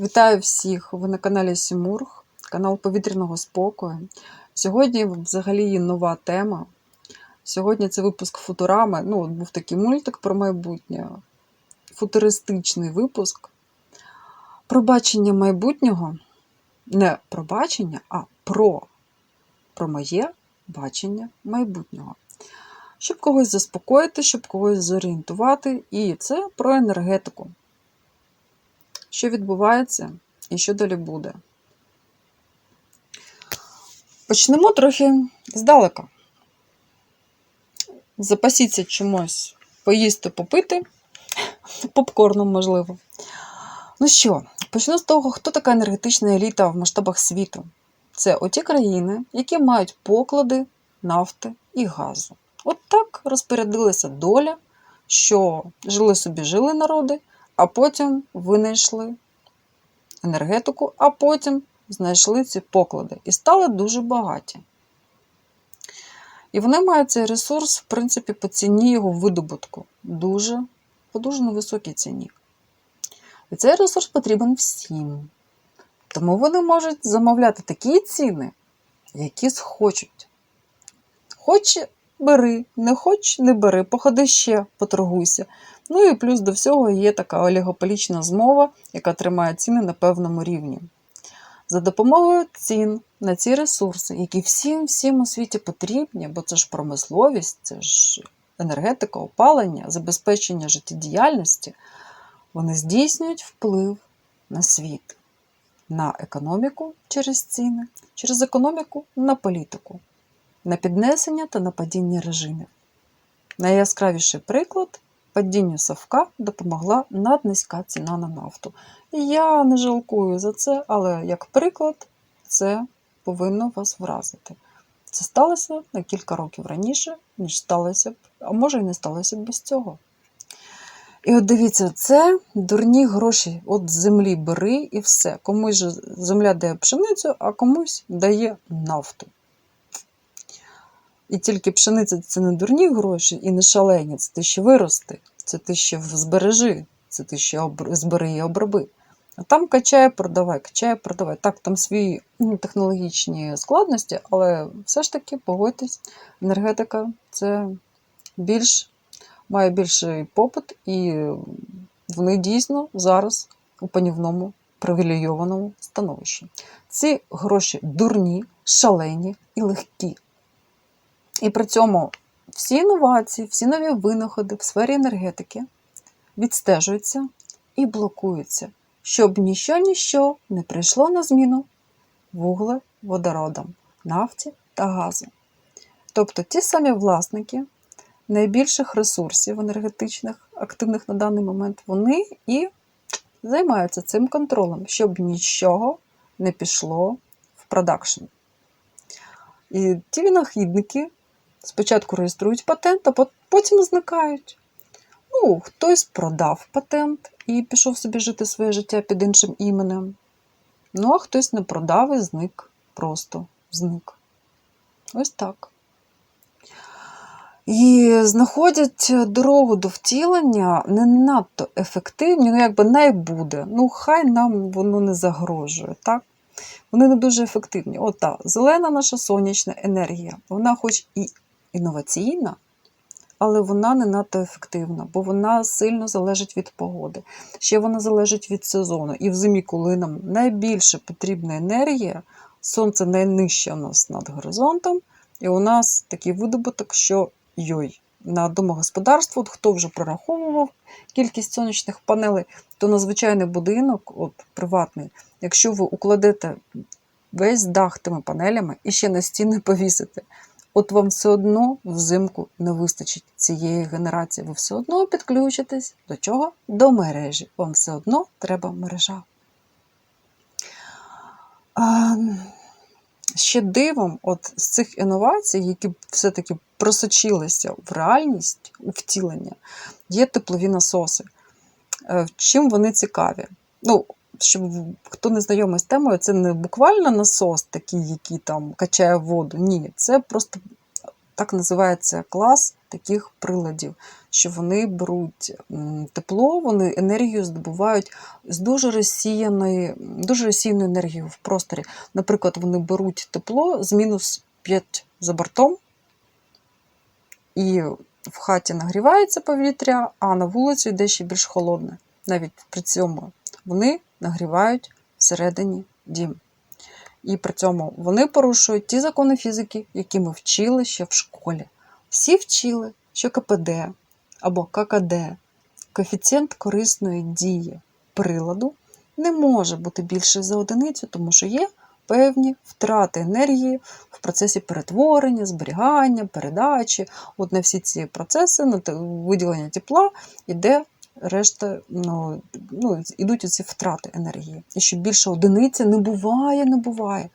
Вітаю всіх! Ви на каналі Сімург, канал повітряного спокою. Сьогодні взагалі нова тема. Сьогодні це випуск Футурами. Ну, от був такий мультик про майбутнє, футуристичний випуск. Про бачення майбутнього. Не про бачення, а про, про моє бачення майбутнього. Щоб когось заспокоїти, щоб когось зорієнтувати. І це про енергетику що відбувається і що далі буде. Почнемо трохи здалека. Запасіться чимось поїсти, попити, попкорном, можливо. Ну що, почну з того, хто така енергетична еліта в масштабах світу. Це оті країни, які мають поклади нафти і газу. От так розпорядилася доля, що жили собі жили народи, а потім винайшли енергетику, а потім знайшли ці поклади і стали дуже багаті. І вони мають цей ресурс, в принципі, по ціні його видобутку. Дуже, по дуже невисокій ціні. І цей ресурс потрібен всім. Тому вони можуть замовляти такі ціни, які схочуть. Хоч бери, не хоч не бери, походи ще, поторгуйся. Ну і плюс до всього є така олігополічна змова, яка тримає ціни на певному рівні. За допомогою цін на ці ресурси, які всім всім у світі потрібні, бо це ж промисловість, це ж енергетика, опалення, забезпечення життєдіяльності, вони здійснюють вплив на світ, на економіку через ціни, через економіку на політику, на піднесення та на падіння режимів. Найяскравіший приклад падінню Савка допомогла наднизька ціна на нафту. Я не жалкую за це, але як приклад, це повинно вас вразити. Це сталося на кілька років раніше, ніж сталося б, а може і не сталося б без цього. І от дивіться, це дурні гроші. От землі бери і все. Комусь же земля дає пшеницю, а комусь дає нафту. І тільки пшениця це не дурні гроші і не шалені, це ти ще вирости, це ти ще збережи, це ти ще обр... збери і оброби. А там качає, продавай, качає, продавай. Так, там свої ну, технологічні складності, але все ж таки, погодьтесь, енергетика це більш, має більший попит, і вони дійсно зараз у панівному привілейованому становищі. Ці гроші дурні, шалені і легкі. І при цьому всі інновації, всі нові винаходи в сфері енергетики відстежуються і блокуються, щоб ніщо ніщо не прийшло на зміну вуглеводородам, нафті та газу. Тобто ті самі власники найбільших ресурсів енергетичних, активних на даний момент, вони і займаються цим контролем, щоб нічого не пішло в продакшн. І ті винахідники спочатку реєструють патент, а потім зникають. Ну, хтось продав патент і пішов собі жити своє життя під іншим іменем. Ну, а хтось не продав і зник, просто зник. Ось так. І знаходять дорогу до втілення не надто ефективні, ну, якби не буде. Ну, хай нам воно не загрожує, так? Вони не дуже ефективні. От та, зелена наша сонячна енергія, вона хоч і інноваційна, але вона не надто ефективна, бо вона сильно залежить від погоди. Ще вона залежить від сезону. І в зимі, коли нам найбільше потрібна енергія, сонце найнижче у нас над горизонтом, і у нас такий видобуток, що йой. На домогосподарство, от хто вже прораховував кількість сонячних панелей, то на звичайний будинок, от приватний, якщо ви укладете весь дах тими панелями і ще на стіни повісите, от вам все одно взимку не вистачить цієї генерації. Ви все одно підключитесь до чого? До мережі. Вам все одно треба мережа. А, ще дивом от з цих інновацій, які все-таки просочилися в реальність, у втілення, є теплові насоси. Е, Чим вони цікаві? Ну, щоб хто не знайомий з темою, це не буквально насос, такий, який там качає воду. Ні, це просто так називається клас таких приладів, що вони беруть тепло, вони енергію здобувають з дуже розсіяної, дуже розсіяної енергії в просторі. Наприклад, вони беруть тепло з мінус 5 за бортом, і в хаті нагрівається повітря, а на вулицю йде ще більш холодне. Навіть при цьому вони нагрівають всередині дім. І при цьому вони порушують ті закони фізики, які ми вчили ще в школі. Всі вчили, що КПД або ККД, коефіцієнт корисної дії приладу, не може бути більше за одиницю, тому що є певні втрати енергії в процесі перетворення, зберігання, передачі. От на всі ці процеси, на виділення тепла йде решта, ну, ну, ідуть ці втрати енергії. І що більше одиниці не буває, не буває.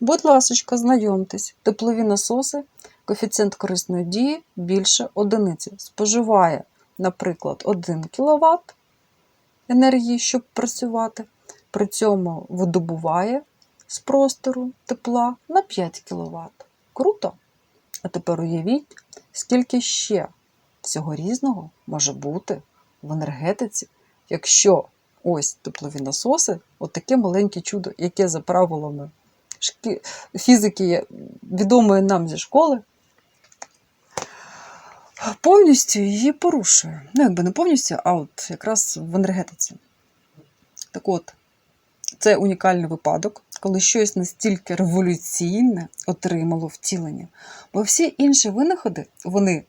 Будь ласочка, знайомтесь, теплові насоси, коефіцієнт корисної дії більше одиниці. Споживає, наприклад, 1 кВт енергії, щоб працювати. При цьому видобуває з простору тепла на 5 кВт. Круто! А тепер уявіть, скільки ще всього різного може бути в енергетиці, якщо ось теплові насоси, от таке маленьке чудо, яке за правилами фізики відомої нам зі школи, повністю її порушує. Ну, якби не повністю, а от якраз в енергетиці. Так от, це унікальний випадок, коли щось настільки революційне отримало втілення. Бо всі інші винаходи, вони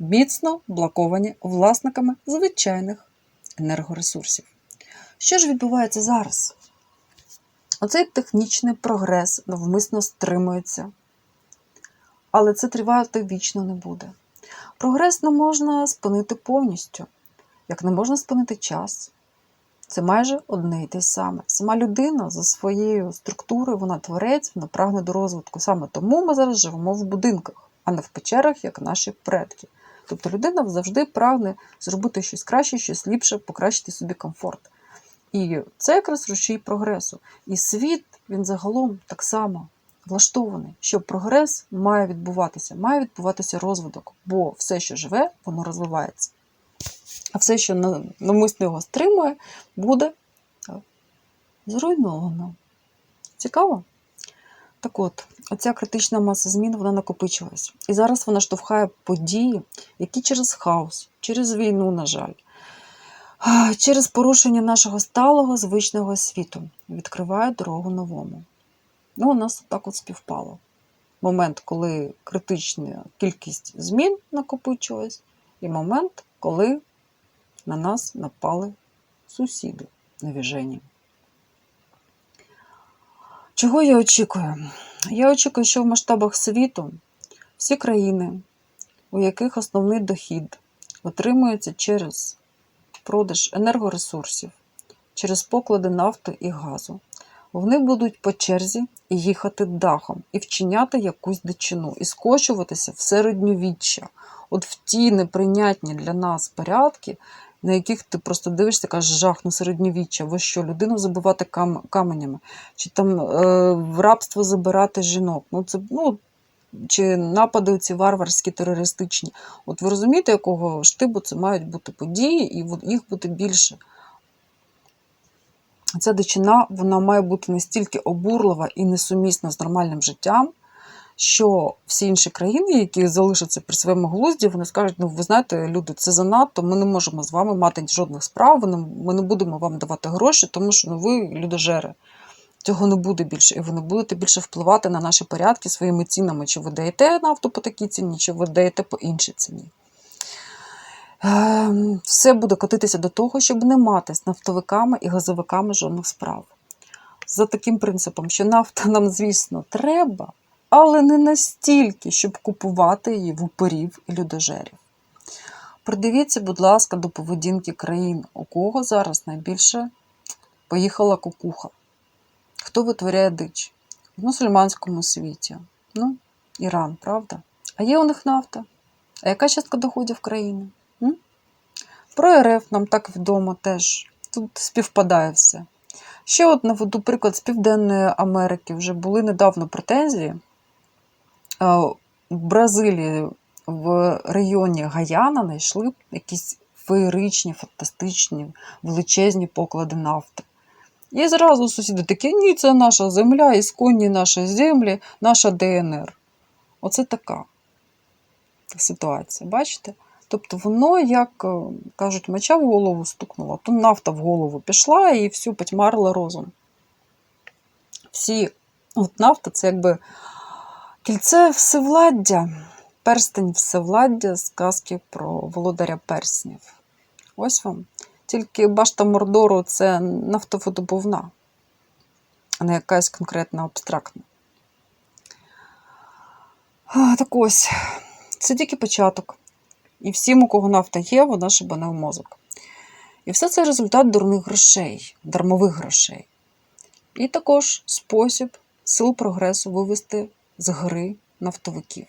міцно блоковані власниками звичайних енергоресурсів. Що ж відбувається зараз? Оцей технічний прогрес навмисно стримується, але це тривати вічно не буде. Прогрес не можна спинити повністю, як не можна спинити час. Це майже одне й те саме. Сама людина за своєю структурою, вона творець, вона прагне до розвитку. Саме тому ми зараз живемо в будинках, а не в печерах, як наші предки. Тобто людина завжди прагне зробити щось краще, щось ліпше, покращити собі комфорт. І це якраз рушій прогресу. І світ він загалом так само влаштований, що прогрес має відбуватися, має відбуватися розвиток, бо все, що живе, воно розвивається. А все, що на- навмисно його стримує, буде зруйновано. Цікаво? Так от, оця критична маса змін вона накопичилась. І зараз вона штовхає події, які через хаос, через війну, на жаль, через порушення нашого сталого звичного світу відкривають дорогу новому. Ну, у нас так от співпало. Момент, коли критична кількість змін накопичилась, і момент, коли на нас напали сусіди навіжені. Чого я очікую? Я очікую, що в масштабах світу всі країни, у яких основний дохід отримується через продаж енергоресурсів, через поклади нафти і газу, вони будуть по черзі їхати дахом і вчиняти якусь дичину, і скочуватися в середньовіччя, от в ті неприйнятні для нас порядки, на яких ти просто дивишся, кажеш, жах, ну середньовіччя, ви що, людину забивати кам- каменями, чи там е, в рабство забирати жінок. Ну, це, ну, чи напади ці варварські терористичні. От ви розумієте, якого штибу це мають бути події, і їх буде більше. Ця дичина вона має бути настільки обурлива і несумісна з нормальним життям, що всі інші країни, які залишаться при своєму глузді, вони скажуть: ну ви знаєте, люди, це занадто, ми не можемо з вами мати жодних справ, ми не- будемо вам давати гроші, тому що ну, ви людожери. Цього не буде більше, і ви не будете більше впливати на наші порядки своїми цінами. Чи ви даєте нафту по такій ціні, чи ви даєте по іншій ціні. Ем, Все буде котитися до того, щоб не мати з нафтовиками і газовиками жодних справ. За таким принципом, що нафта нам, звісно, треба, але не настільки, щоб купувати її в упорів і людожерів. Придивіться, будь ласка, до поведінки країн, у кого зараз найбільше поїхала кукуха. Хто витворяє дич? В мусульманському світі. Ну, Іран, правда? А є у них нафта? А яка частка доходів країни? М? Про РФ нам так відомо теж. Тут співпадає все. Ще от наведу приклад з Південної Америки. Вже були недавно претензії. Е, В Бразилії в районі Гаяна знайшли якісь феєричні, фантастичні, величезні поклади нафти. І зразу сусіди такі, ні, це наша земля, ісконні наші землі, наша ДНР. Оце така ситуація, бачите? Тобто воно, як е, кажуть, меча в голову стукнула, то нафта в голову пішла і всю потьмарила розум. Всі, от нафта це якби кільце всевладдя, перстень всевладдя з казки про володаря перснів. Ось вам. Тільки башта Мордору це нафтовидобувна, а не якась конкретна абстрактна. Так ось, це тільки початок. І всім, у кого нафта є, вона шибане в мозок. І все це результат дурних грошей, дармових грошей. І також спосіб сил прогресу вивести з гри нафтовиків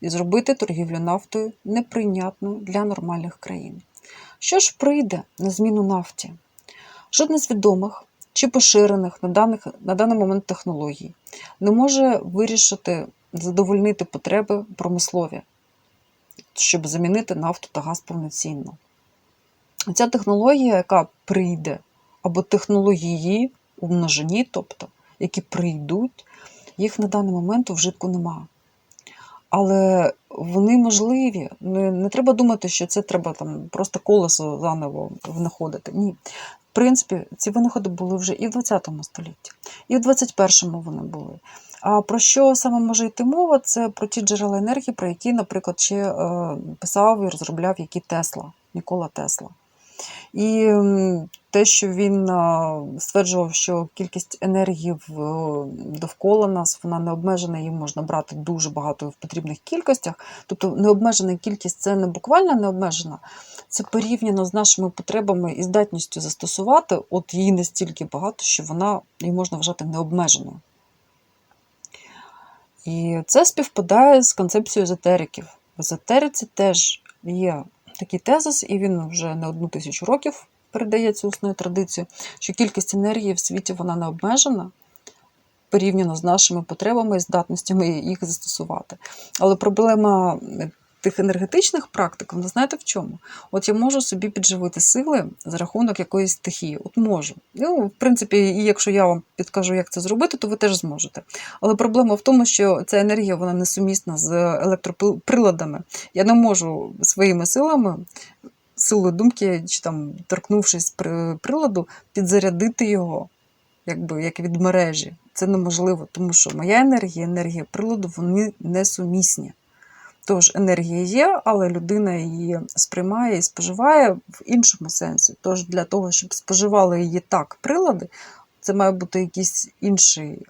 і зробити торгівлю нафтою неприйнятною для нормальних країн. Що ж прийде на зміну нафті? Жодна з відомих чи поширених на, даних, на даний момент технологій не може вирішити задовольнити потреби промислові, щоб замінити нафту та газ повноцінно. Ця технологія, яка прийде, або технології у множині, тобто, які прийдуть, їх на даний момент у вжитку немає. Але вони можливі. Не, не треба думати, що це треба там просто колесо заново винаходити. Ні. В принципі, ці винаходи були вже і в 20 столітті, і в 21-му вони були. А про що саме може йти мова? Це про ті джерела енергії, про які, наприклад, ще е, писав і розробляв які Тесла, Нікола Тесла. І те, що він е, стверджував, що кількість енергії е, довкола нас вона не обмежена, її можна брати дуже багато в потрібних кількостях. Тобто необмежена кількість це не буквально необмежена, це порівняно з нашими потребами і здатністю застосувати, от її настільки багато, що вона її можна вважати необмеженою. І це співпадає з концепцією езотериків. В езотериці теж є такий тезис, і він вже не одну тисячу років передається усною традицією, що кількість енергії в світі вона не обмежена порівняно з нашими потребами і здатностями їх застосувати. Але проблема тих енергетичних практик, вона знаєте в чому? От я можу собі підживити сили за рахунок якоїсь стихії. От можу. Ну, в принципі, і якщо я вам підкажу, як це зробити, то ви теж зможете. Але проблема в тому, що ця енергія вона несумісна з електроприладами. Я не можу своїми силами. Силою думки, чи там торкнувшись приладу, підзарядити його, якби як від мережі. Це неможливо, тому що моя енергія, енергія приладу, вони несумісні. Тож енергія є, але людина її сприймає і споживає в іншому сенсі. Тож для того, щоб споживали її так прилади, це має бути якийсь інший,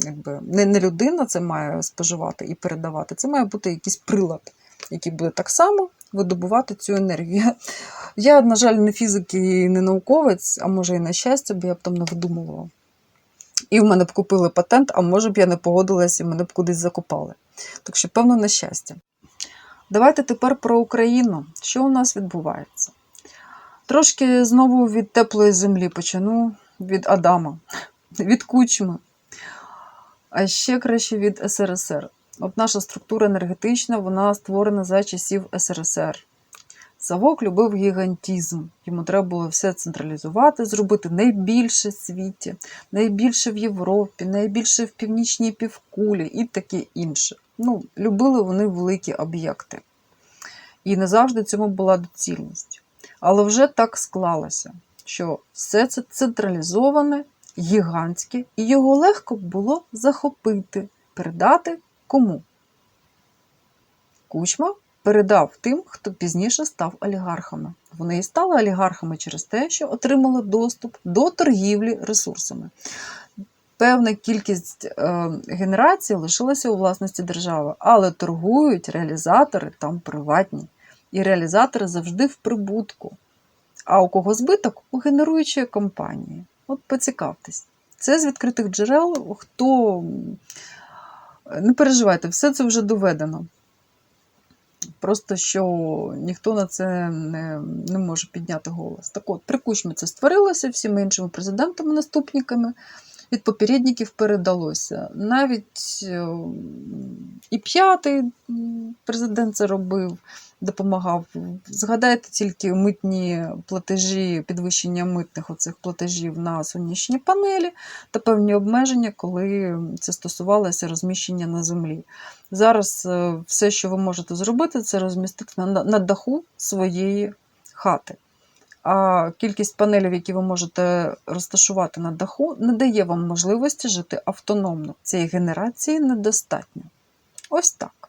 якби не, не людина це має споживати і передавати, це має бути якийсь прилад, який буде так само видобувати цю енергію. Я, на жаль, не фізик і не науковець, а може і на щастя, бо я б там не видумувала. І в мене б купили патент, а може б я не погодилася і мене б кудись закопали. Так що, певно, на щастя. Давайте тепер про Україну. Що у нас відбувається? Трошки знову від теплої землі почну від Адама, від кучми, а ще краще від СРСР. От наша структура енергетична, вона створена за часів СРСР. Савок любив гігантізм. Йому треба було все централізувати, зробити найбільше в світі, найбільше в Європі, найбільше в північній півкулі і таке інше. Ну, Любили вони великі об'єкти. І не завжди цьому була доцільність. Але вже так склалося, що все це централізоване, гігантське, і його легко було захопити, передати кому? Кучма передав тим, хто пізніше став олігархами. Вони і стали олігархами через те, що отримали доступ до торгівлі ресурсами. Певна кількість е, генерацій лишилася у власності держави, але торгують реалізатори там приватні. І реалізатори завжди в прибутку. А у кого збиток? У генеруючої компанії. От поцікавтесь. Це з відкритих джерел. Хто не переживайте, все це вже доведено. Просто що ніхто на це не не може підняти голос. Так от, прикучми це створилося всіми іншими президентами, наступниками. Від попередників передалося. Навіть е, і п'ятий президент це робив, допомагав. Згадайте тільки митні платежі, підвищення митних оцих платежів на сонячні панелі та певні обмеження, коли це стосувалося розміщення на землі. Зараз е, все, що ви можете зробити, це розмістити на, на даху своєї хати. А кількість панелів, які ви можете розташувати на даху, не дає вам можливості жити автономно. Цієї генерації недостатньо. Ось так.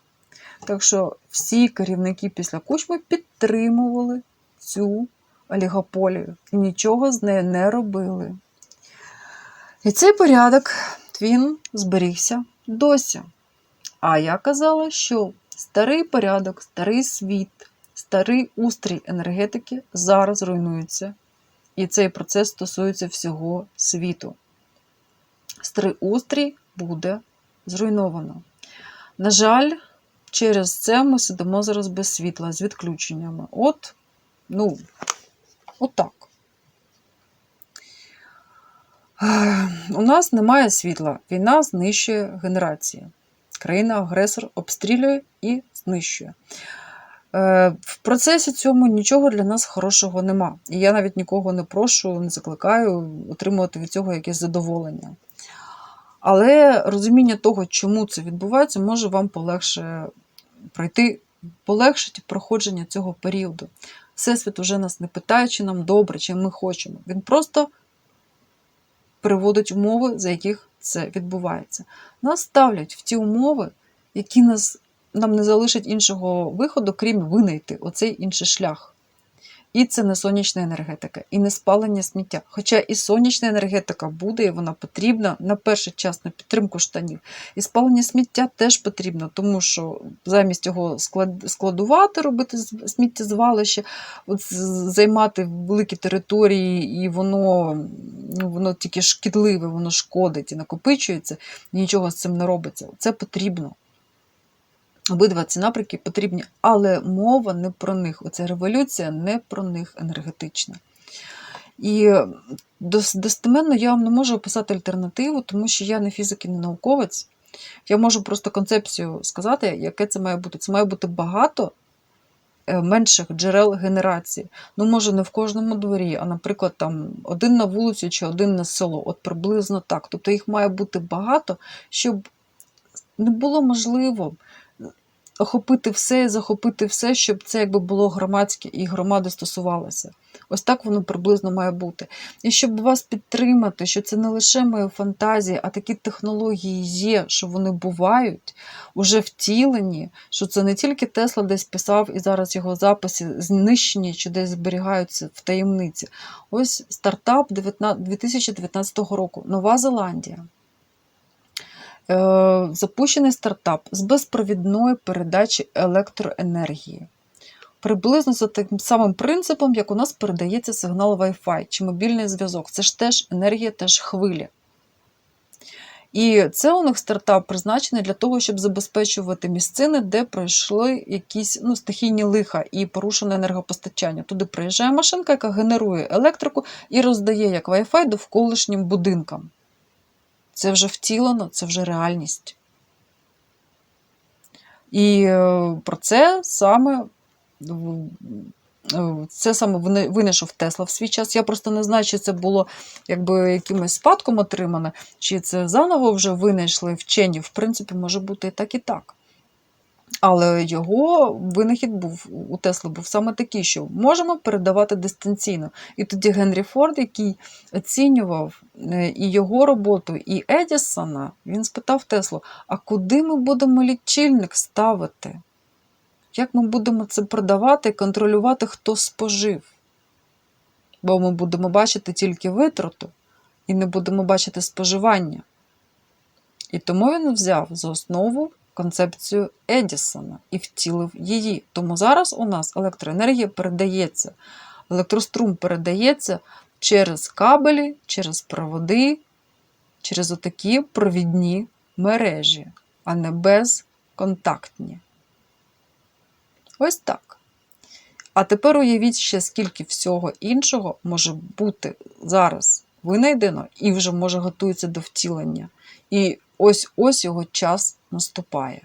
Так що всі керівники після кучми підтримували цю олігополію і нічого з нею не робили. І цей порядок він зберігся досі. А я казала, що старий порядок, старий світ, старий устрій енергетики зараз руйнується. І цей процес стосується всього світу. Старий устрій буде зруйновано. На жаль, через це ми сидимо зараз без світла, з відключеннями. От, ну, отак. У нас немає світла. Війна знищує генерації. Країна-агресор обстрілює і знищує. Е, В процесі цьому нічого для нас хорошого нема. І я навіть нікого не прошу, не закликаю отримувати від цього якесь задоволення. Але розуміння того, чому це відбувається, може вам полегше пройти, полегшить проходження цього періоду. Всесвіт уже нас не питає, чи нам добре, чи ми хочемо. Він просто приводить умови, за яких це відбувається. Нас ставлять в ті умови, які нас, нам не залишать іншого виходу, крім винайти оцей інший шлях. І це не сонячна енергетика, і не спалення сміття. Хоча і сонячна енергетика буде, і вона потрібна на перший час на підтримку штанів. І спалення сміття теж потрібно, тому що замість його складувати, робити сміттєзвалище, от займати великі території, і воно, воно тільки шкідливе, воно шкодить і накопичується, і нічого з цим не робиться. Це потрібно. Обидва ці напрямки потрібні, але мова не про них. Оця революція не про них енергетична. І достеменно я вам не можу описати альтернативу, тому що я не фізик і не науковець. Я можу просто концепцію сказати, яке це має бути. Це має бути багато е, менших джерел генерації. Ну, може, не в кожному дворі, а, наприклад, там один на вулицю чи один на село. От приблизно так. Тобто їх має бути багато, щоб не було можливо охопити все захопити все, щоб це якби було громадське і громади стосувалося. Ось так воно приблизно має бути. І щоб вас підтримати, що це не лише мої фантазії, а такі технології є, що вони бувають, уже втілені, що це не тільки Тесла десь писав, і зараз його записи знищені чи десь зберігаються в таємниці. Ось стартап 2019 року, Нова Зеландія. Е, запущений стартап з безпровідної передачі електроенергії. Приблизно за тим самим принципом, як у нас передається сигнал Wi-Fi чи мобільний зв'язок. Це ж теж енергія, теж хвилі. І це у них стартап призначений для того, щоб забезпечувати місцини, де пройшли якісь ну, стихійні лиха і порушене енергопостачання. Туди приїжджає машинка, яка генерує електрику і роздає як Wi-Fi довколишнім будинкам. Це вже втілено, це вже реальність. І е, про це саме е, це саме винайшов Тесла в свій час. Я просто не знаю, чи це було якби якимось спадком отримане, чи це заново вже винайшли вчені. В принципі, може бути і так, і так. Але його винахід був у Тесли був саме такий, що можемо передавати дистанційно. І тоді Генрі Форд, який оцінював е, і його роботу, і Едісона, він спитав Теслу: а куди ми будемо лічильник ставити? Як ми будемо це продавати і контролювати, хто спожив? Бо ми будемо бачити тільки витрату і не будемо бачити споживання. І тому він взяв за основу концепцію Едісона і втілив її. Тому зараз у нас електроенергія передається, електрострум передається через кабелі, через проводи, через отакі провідні мережі, а не безконтактні. Ось так. А тепер уявіть ще, скільки всього іншого може бути зараз винайдено і вже може готується до втілення. І ось ось його час наступає.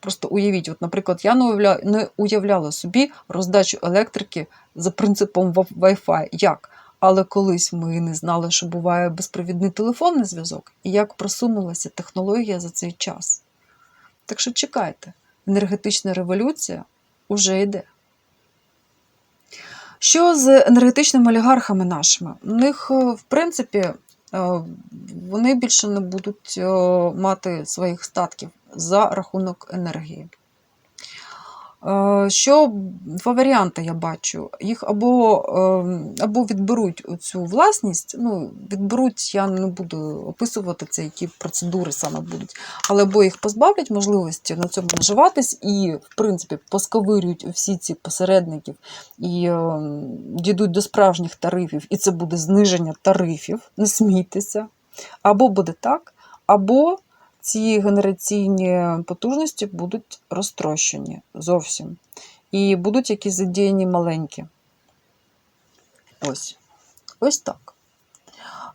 Просто уявіть, от, наприклад, я не уявляла, не уявляла собі роздачу електрики за принципом Wi-Fi. Як? Але колись ми не знали, що буває безпровідний телефонний зв'язок, і як просунулася технологія за цей час. Так що чекайте, енергетична революція уже йде. Що з енергетичними олігархами нашими? У них, в принципі, вони більше не будуть е, мати своїх статків за рахунок енергії. Е, Що два варіанти я бачу. Їх або, е, або відберуть цю власність, ну, відберуть, я не буду описувати це, які процедури саме будуть, але або їх позбавлять можливості на цьому наживатись і, в принципі, посковирюють всі ці посередників і е, дійдуть до справжніх тарифів, і це буде зниження тарифів, не смійтеся. Або буде так, або ці генераційні потужності будуть розтрощені зовсім. І будуть якісь задіяні маленькі. Ось. Ось так.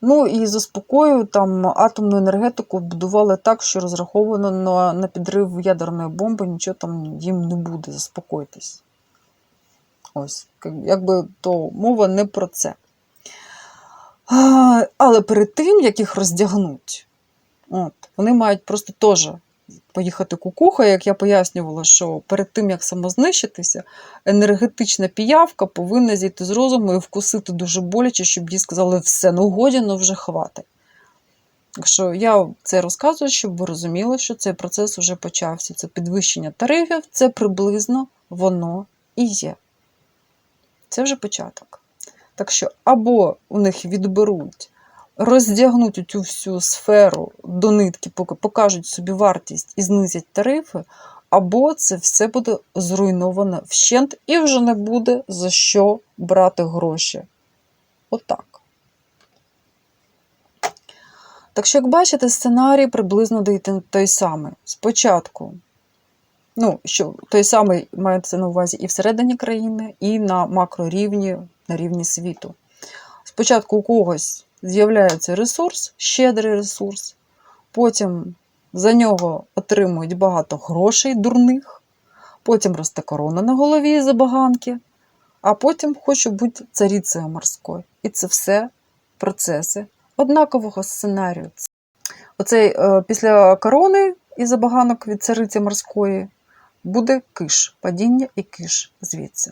Ну і заспокою, там атомну енергетику будували так, що розраховано на, на підрив ядерної бомби, нічого там їм не буде, заспокойтесь. Ось, якби то мова не про це. Але перед тим, як їх роздягнуть, от, вони мають просто теж поїхати кукуха, як я пояснювала, що перед тим, як самознищитися, енергетична піявка повинна зійти з розуму і вкусити дуже боляче, щоб їй сказали, все, ну годі, ну вже хватить. Так що я це розказую, щоб ви розуміли, що цей процес вже почався. Це підвищення тарифів, це приблизно воно і є. Це вже початок. Так що або у них відберуть, роздягнуть цю всю сферу до нитки, покажуть собі вартість і знизять тарифи, або це все буде зруйновано вщент і вже не буде за що брати гроші. Отак. Так що, як бачите, сценарій приблизно той самий. Спочатку, ну, що той самий мається на увазі і всередині країни, і на макрорівні, на рівні світу. Спочатку у когось з'являється ресурс, щедрий ресурс, потім за нього отримують багато грошей дурних, потім росте корона на голові забаганки, а потім хочу бути царицею морською. І це все процеси однакового сценарію. Оцей е, після корони і забаганок від цариці морської буде киш, падіння і киш звідси.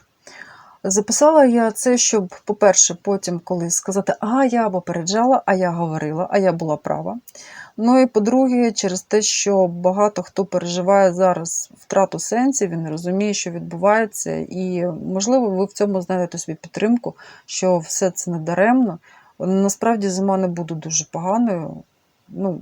Записала я це, щоб, по-перше, потім колись сказати, а я попереджала, а я говорила, а я була права. Ну і по-друге, через те, що багато хто переживає зараз втрату сенсів, він розуміє, що відбувається, і, можливо, ви в цьому знайдете собі підтримку, що все це не даремно. Насправді зима не буде дуже поганою. Ну,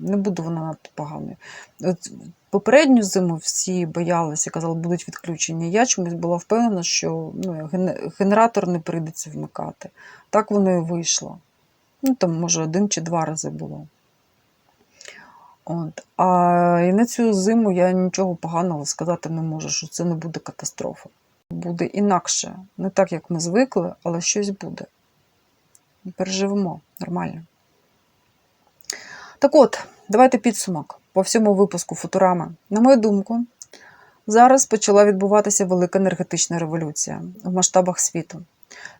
не буде вона надто поганою. От попередню зиму всі боялися, казали, будуть відключення. Я чомусь була впевнена, що ну, генератор не прийдеться вмикати. Так воно і вийшло. Ну, там, може, один чи два рази було. От. А і на цю зиму я нічого поганого сказати не можу, що це не буде катастрофа. Буде інакше. Не так, як ми звикли, але щось буде. Переживемо нормально. Так от, давайте підсумок по всьому випуску Футурама. На мою думку, зараз почала відбуватися велика енергетична революція в масштабах світу.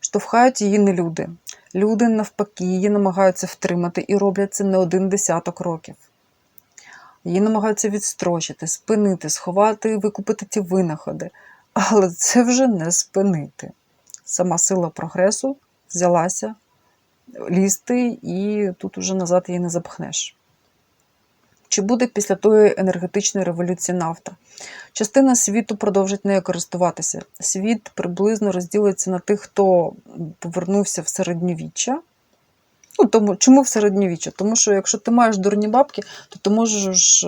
Штовхають її не люди. Люди, навпаки, її намагаються втримати і роблять це не один десяток років. Її намагаються відстрочити, спинити, сховати і викупити ті винаходи. Але це вже не спинити. Сама сила прогресу взялася лізти, і тут уже назад її не запхнеш. Чи буде після тої енергетичної революції нафта? Частина світу продовжить нею користуватися. Світ приблизно розділиться на тих, хто повернувся в середньовіччя. Ну, тому, чому в середньовіччя? Тому що якщо ти маєш дурні бабки, то ти можеш.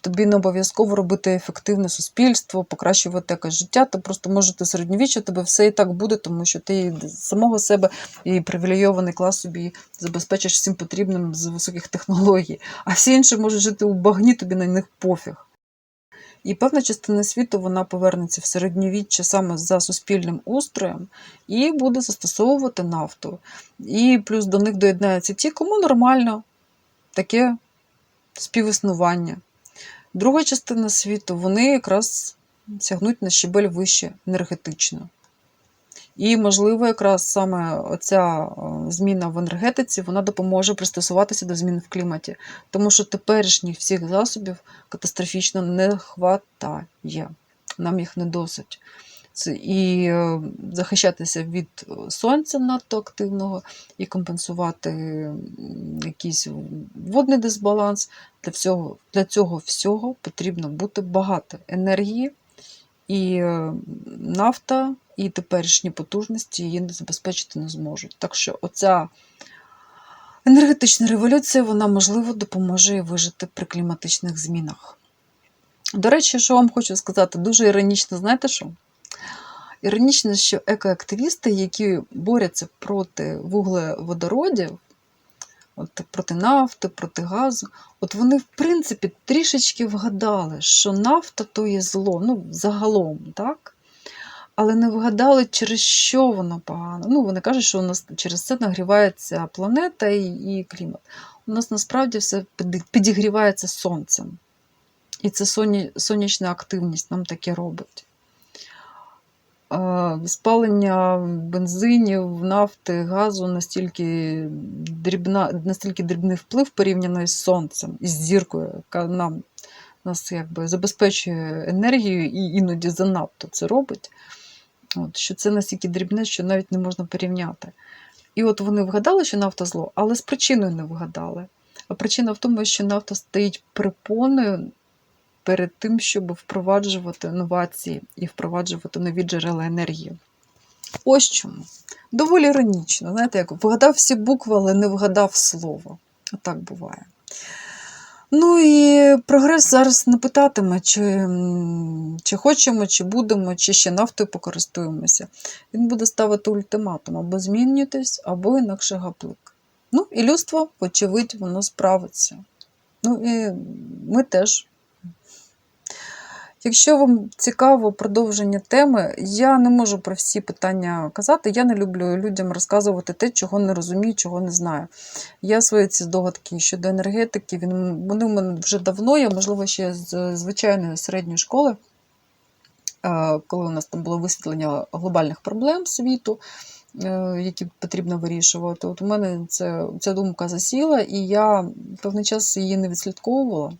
Тобі не обов'язково робити ефективне суспільство, покращувати якось життя. Ти просто може ти середньовіччя, тебе все і так буде, тому що ти самого себе і привілейований клас собі забезпечиш всім потрібним з високих технологій. А всі інші можуть жити у багні, тобі на них пофіг. І певна частина світу вона повернеться в середньовіччя саме за суспільним устроєм і буде застосовувати нафту. І плюс до них доєднаються ті, кому нормально таке співіснування. Друга частина світу вони якраз сягнуть на щебель вище енергетично. І, можливо, якраз саме оця е, зміна в енергетиці вона допоможе пристосуватися до змін в кліматі, тому що теперішніх всіх засобів катастрофічно не хватає. Нам їх не досить. І е, захищатися від сонця надто активного, і компенсувати якийсь водний дисбаланс. Для, всього, для цього всього потрібно бути багато енергії, і е, нафта, і теперішні потужності її не забезпечити не зможуть. Так що оця енергетична революція, вона, можливо, допоможе вижити при кліматичних змінах. До речі, що вам хочу сказати, дуже іронічно, знаєте що? Іронічно, що екоактивісти, які борються проти вуглеводородів, от, проти нафти, проти газу, от вони, в принципі, трішечки вгадали, що нафта то є зло, ну, загалом, так? Але не вгадали, через що воно погано. Ну, вони кажуть, що у нас через це нагрівається планета і, і клімат. У нас насправді все підігрівається сонцем. І це соні, сонячна активність нам таке робить. Е, Спалення бензинів, нафти, газу настільки, дрібна, настільки дрібний вплив порівняно із сонцем, із зіркою, яка нам нас якби забезпечує енергію і іноді занадто це робить. От, що це настільки дрібне, що навіть не можна порівняти. І от вони вгадали, що нафта зло, але з причиною не вгадали. А причина в тому, що нафта стоїть препоною перед тим, щоб впроваджувати новації і впроваджувати нові джерела енергії. Ось чому. Доволі іронічно. Знаєте, як вгадав всі букви, але не вгадав слово. Отак буває. Ну і прогрес зараз не питатиме, чи, чи хочемо, чи будемо, чи ще нафтою покористуємося. Він буде ставити ультиматум або змінюйтесь, або інакше гаплик. Ну і людство, вочевидь, воно справиться. Ну і ми теж. Якщо вам цікаво продовження теми, я не можу про всі питання казати. Я не люблю людям розказувати те, чого не розумію, чого не знаю. Я свої ці здогадки щодо енергетики, він, вони в мене вже давно, я, можливо, ще з звичайної середньої школи, е, коли у нас там було висвітлення глобальних проблем світу, е, які потрібно вирішувати. От у мене це, ця думка засіла, і я певний час її не відслідковувала.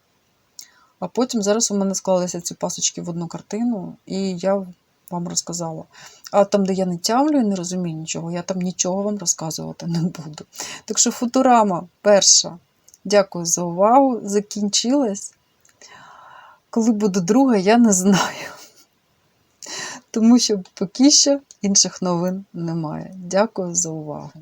А потім зараз у мене склалися ці пасочки в одну картину, і я вам розказала. А там, де я не тямлю і не розумію нічого, я там нічого вам розказувати не буду. Так що футурама перша. Дякую за увагу. Закінчилась. Коли буде друга, я не знаю. Тому що поки що інших новин немає. Дякую за увагу.